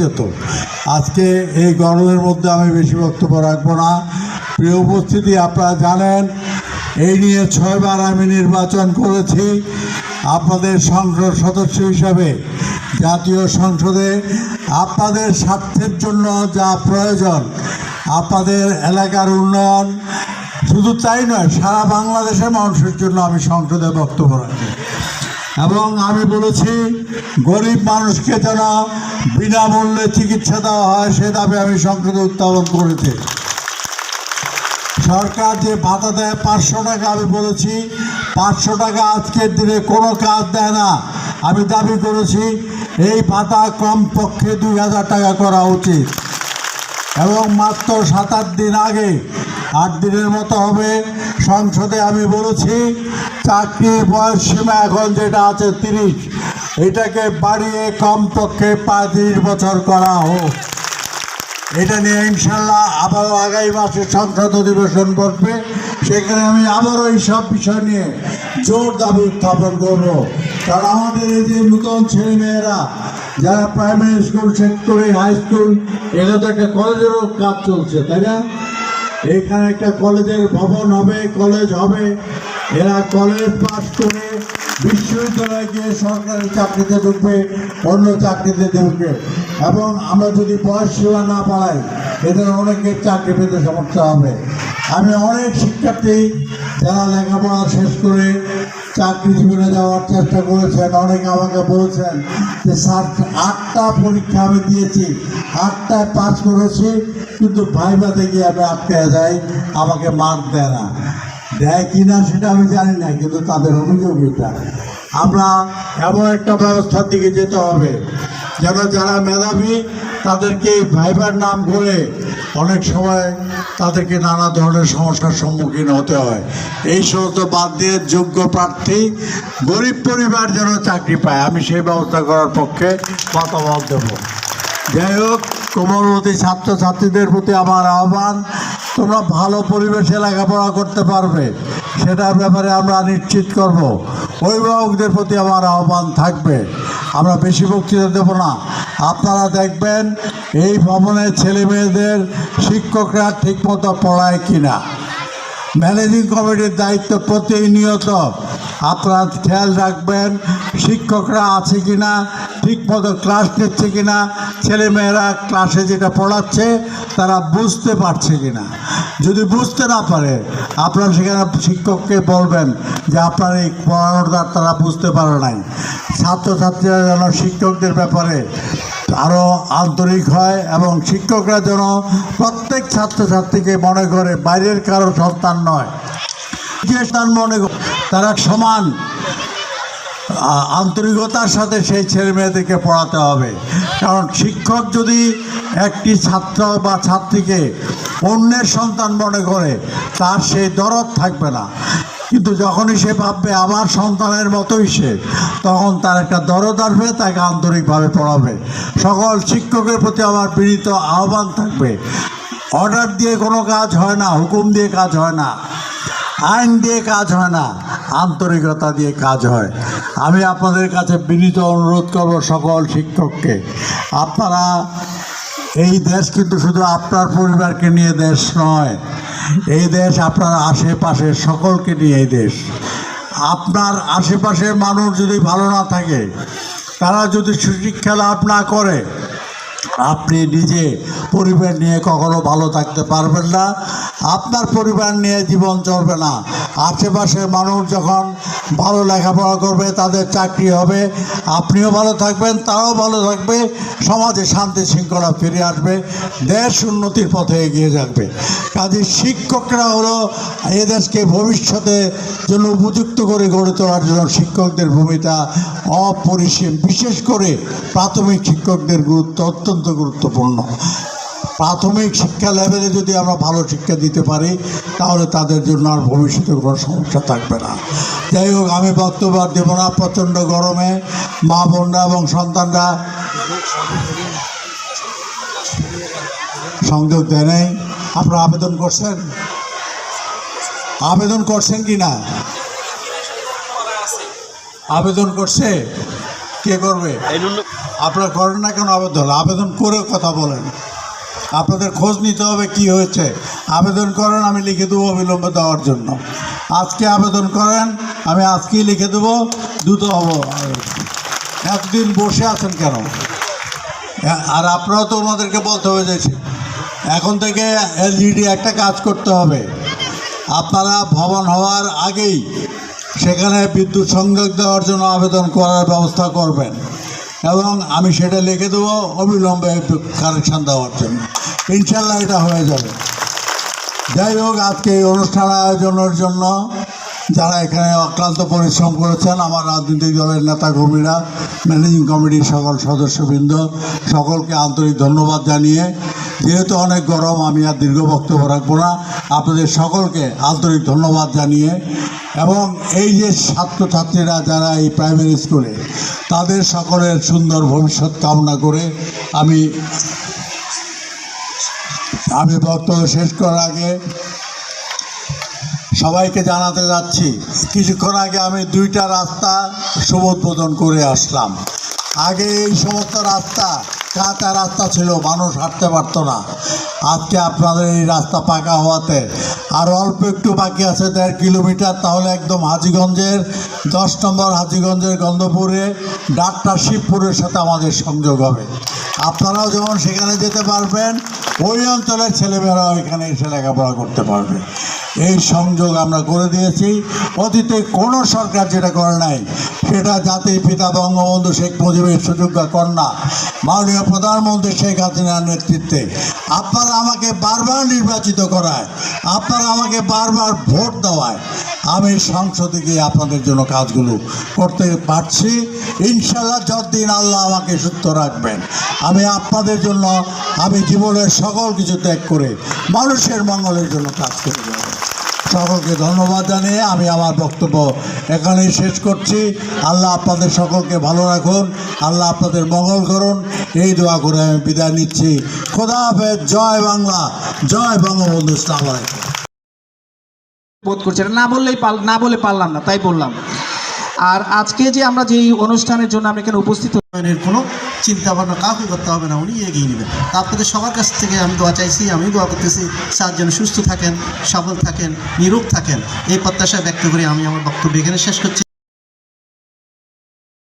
যেত। আজকে এই গরমের মধ্যে আমি বেশি বক্তব্য রাখব না। প্রিয় উপস্থিতি, আপনারা জানেন, এই নিয়ে ছয়বার আমি নির্বাচন করেছি। আপনাদের সংসদ সদস্য হিসাবে, জাতীয় সংসদে। আপনাদের স্বার্থের জন্য যা প্রয়োজন, আপনাদের এলাকার উন্নয়ন। শুধু তাই নয়, সারা বাংলাদেশের মানুষের জন্য আমি সংসদে বক্তব্য রাখি। এবং আমি বলেছি, গরিব মানুষকে যেন বিনামূল্যে চিকিৎসা দেওয়া হয়, সে দাবি আমি সংসদে উত্থাপন করেছি। সরকার যে ভাতা দেয় পাঁচশো টাকা, আমি বলেছি, পাঁচশো টাকা আজকের দিনে কোনো কাজ দেয় না। আমি দাবি করেছি, এই ভাতা কমপক্ষে দুই হাজার টাকা করা উচিত। এবং মাত্র সাত আট দিন আগে, আট দিনের মতো হবে, সংসদে আমি বলেছি চাকরির বয়স সীমা এখন যেটা আছে তিরিশ, এটাকে বাড়িয়ে কমপক্ষে পঁয়ত্রিশ বছর করা হোক। এটা নিয়ে ইনশাল্লাহ আবারও আগামী মাসে সংসদ অধিবেশন বসবে। সেখানে আমি আবারও এই সব বিষয় নিয়ে জোর দাবি উত্থাপন করব। কারণ আমাদের এই যে নতুন ছেলেমেয়েরা, যারা প্রাইমারি স্কুল করে হাই স্কুল এগুলো তো একটা কলেজেরও কাজ চলছে, তাই না? এখানে একটা কলেজের ভবন হবে, কলেজ হবে এরা কলেজ পাস করে বিশ্ববিদ্যালয়ে গিয়ে সরকারি চাকরিতে ঢুকবে, অন্য চাকরিতে ঢুকবে। এবং আমরা যদি বয়স সীমা না বাড়াই এদের অনেকের চাকরি পেতে সমস্যা হবে। আমি অনেক শিক্ষার্থী যারা লেখাপড়া শেষ করে চাকরি জীবনে যাওয়ার চেষ্টা করেছেন, অনেকে আমাকে বলছেন যে, স্যার, আটটা পরীক্ষা আমি দিয়েছি, আটটায় পাস করেছি, কিন্তু ভাইবাতে গিয়ে আমি আটকে যাই, আমাকে মার্ক দেয় না। দেয় কি না সেটা আমি জানি না, কিন্তু তাদের অভিযোগ এটা আমরা এমন একটা ব্যবস্থার দিকে যেতে হবে, যেন যারা মেধাবী তাদেরকে ভাইবার নাম করে অনেক সময় তাদেরকে নানা ধরনের সমস্যার সম্মুখীন হতে হয়। এই সমস্ত বাদ দিয়ে যোগ্য প্রার্থী, গরিব পরিবার যেন চাকরি পায়, আমি সেই ব্যবস্থা করার পক্ষে মতামত দেবো। যাই হোক কোমলমতি ছাত্রছাত্রীদের প্রতি আমার আহ্বান তোমরা ভালো পরিবেশে লেখাপড়া করতে পারবে। সেটার ব্যাপারে আমরা নিশ্চিত করব। অভিভাবকদের প্রতি আমার আহ্বান থাকবে। আমরা বেশি বক্তৃতা দেব না। আপনারা দেখবেন, এই ভবনের ছেলে মেয়েদের শিক্ষকরা ঠিকমতো পড়ায় কিনা। ম্যানেজিং কমিটির দায়িত্ব প্রতিনিয়ত। আপনারা খেয়াল রাখবেন, শিক্ষকরা আছে কিনা, ঠিকমতো ক্লাস নিচ্ছে কি না ছেলেমেয়েরা ক্লাসে যেটা পড়াচ্ছে, তারা বুঝতে পারছে কিনা। যদি বুঝতে না পারে, আপনারা সেখানে শিক্ষককে বলবেন যে আপনার এই পড়ানোটা তারা বুঝতে পারে নাই। ছাত্রছাত্রীরা যেন শিক্ষকদের ব্যাপারে আরও আন্তরিক হয় এবং শিক্ষকরা যেন প্রত্যেক ছাত্রছাত্রীকে মনে করে বাইরের কারও সন্তান নয়। যে সন্তান মনে তারা সমান আন্তরিকতার সাথে সেই ছেলে মেয়েদেরকে পড়াতে হবে। কারণ শিক্ষক যদি একটি ছাত্র বা ছাত্রীকে অন্যের সন্তান মনে করে, তার সেই দরদ থাকবে না। কিন্তু যখনই সে ভাববে আমার সন্তানের মতোই সে, তখন তার একটা দরদ আসবে, তাকে আন্তরিকভাবে পড়াবে। সকল শিক্ষকের প্রতি আমার পীড়িত আহ্বান থাকবে, অর্ডার দিয়ে কোনো কাজ হয় না, হুকুম দিয়ে কাজ হয় না, আইন দিয়ে কাজ হয় না, আন্তরিকতা দিয়ে কাজ হয়। আমি আপনাদের কাছে বিনীত অনুরোধ করব সকল শিক্ষককে, আপনারা এই দেশ কিন্তু শুধু আপনার পরিবারকে নিয়ে দেশ নয়, এই দেশ আপনার আশেপাশে সকলকে নিয়ে এই দেশ। আপনার আশেপাশের মানুষ যদি ভালো না থাকে, তারা যদি সুশিক্ষা লাভ না করে, আপনি নিজে পরিবার নিয়ে কখনো ভালো থাকতে পারবেন না। আপনার পরিবার নিয়ে জীবন চলবে না। আশেপাশের মানুষ যখন ভালো লেখাপড়া করবে, তাদের চাকরি হবে, আপনিও ভালো থাকবেন, তারাও ভালো থাকবে, সমাজে শান্তি শৃঙ্খলা ফিরে আসবে, দেশ উন্নতির পথে এগিয়ে যাবে। কাজে শিক্ষকরা হলো এদেশকে ভবিষ্যতে জন্য উপযুক্ত করে গড়ে তোলার জন্য শিক্ষকদের ভূমিকা অপরিসীম। বিশেষ করে প্রাথমিক শিক্ষকদের গুরুত্ব অত্যন্ত গুরুত্বপূর্ণ। প্রাথমিক শিক্ষা লেভেলে যদি আমরা ভালো শিক্ষা দিতে পারি তাহলে তাদের জন্য আর ভবিষ্যতে কোনো সমস্যা থাকবে না। যাই হোক আমি বক্তব্য দেবো না। প্রচণ্ড গরমে মা বোনরা এবং সন্তানরা সংযোগ দেয় নাই। আপনারা আবেদন করছেন? আবেদন করছেন কি না? আবেদন করছে? কে করবে? আপনারা করেন না কেন আবেদন? আবেদন করে কথা বলেন। আপনাদের খোঁজ নিতে হবে কি হয়েছে। আবেদন করেন, আমি লিখে দেবো অবিলম্বে দেওয়ার জন্য। আজকে আবেদন করেন, আমি আজকেই লিখে দেবো, দ্রুত হব। এতদিন বসে আছেন কেন? আর আপনারাও তো ওনাদেরকে বলতে হবে যে এখন থেকে এলজিডি একটা কাজ করতে হবে। আপনারা ভবন হওয়ার আগেই সেখানে বিদ্যুৎ সংযোগ দেওয়ার জন্য আবেদন করার ব্যবস্থা করবেন। এবং আমি সেটা লিখে দেবো অবিলম্বে একটু কারেকশান দেওয়ার জন্য। ইনশাল্লাহ এটা হয়ে যাবে। যাই হোক, আজকে এই অনুষ্ঠান আয়োজনের জন্য যারা এখানে অক্লান্ত পরিশ্রম করেছেন, আমার রাজনৈতিক দলের নেতা কর্মীরা ম্যানেজিং কমিটির সকল সদস্যবৃন্দ, সকলকে আন্তরিক ধন্যবাদ জানিয়ে যেহেতু অনেক গরম, আমি আর দীর্ঘ বক্তব্য রাখব না। আপনাদের সকলকে আন্তরিক ধন্যবাদ জানিয়ে এবং এই যে ছাত্রছাত্রীরা যারা এই প্রাইমারি স্কুলে, তাদের সকলের সুন্দর ভবিষ্যৎ কামনা করে আমি আমি বক্তব্য শেষ করার আগে সবাইকে জানাতে যাচ্ছি, কিছুক্ষণ আগে আমি দুইটা রাস্তা শুভোদ্বোধন করে আসলাম। আগে এই সমস্ত রাস্তা কাঁচা রাস্তা ছিল, মানুষ হাঁটতে পারতো না। আজকে আপনাদের এই রাস্তা পাকা হওয়াতে আর অল্প একটু বাকি আছে, দেড় কিলোমিটার, তাহলে একদম হাজিগঞ্জের, দশ নম্বর হাজিগঞ্জের গন্ধপুরে, ডাক্তার শিবপুরের সাথে আমাদের সংযোগ হবে। আপনারাও যেমন সেখানে যেতে পারবেন, ওই অঞ্চলের ছেলেমেয়েরাও এখানে এসে লেখাপড়া করতে পারবে। এই সংযোগ আমরা করে দিয়েছি। অতীতে কোনো সরকার যেটা করে নাই সেটা জাতির পিতা বঙ্গবন্ধু শেখ মুজিবের সুযোগ্য কন্যা, মাননীয় প্রধানমন্ত্রী শেখ হাসিনার নেতৃত্বে। আপনারা আমাকে বারবার নির্বাচিত করায়, আপনারা আমাকে বারবার ভোট দেওয়ায়, আমি সংসদে গিয়ে আপনাদের জন্য কাজগুলো করতে পারছি। ইনশাল্লাহ যতদিন আল্লাহ আমাকে সুস্থ রাখবেন, আমি আপনাদের জন্য, আমি জীবনের সকল কিছু ত্যাগ করে মানুষের মঙ্গলের জন্য কাজ করে যাব। সকলকে ধন্যবাদ জানিয়ে আমি আমার বক্তব্য এখানেই শেষ করছি। আল্লাহ আপনাদের সকলকে ভালো রাখুন, আল্লাহ আপনাদের মঙ্গল করুন। এই দোয়া করে আমি বিদায় নিচ্ছি। খোদা হাফেজ, জয় বাংলা, জয় বঙ্গবন্ধু ইসলাম বোধ করছে না বললেই পাল না বলে পারলাম না, তাই বললাম। আর আজকে যে আমরা যেই অনুষ্ঠানের জন্য আমরা এখানে উপস্থিত হইনের কোনো চিন্তা ভাবনা কাউকে করতে হবে না, উনি এগিয়ে নেবেন। তা আপনাদের সবার কাছ থেকে আমি দোয়া চাইছি, আমি দোয়া করতেছি স্যার যেন সুস্থ থাকেন, সফল থাকেন, নিরোগ থাকেন, এই প্রত্যাশা ব্যক্ত করে আমি আমার বক্তব্য এখানে শেষ করছি।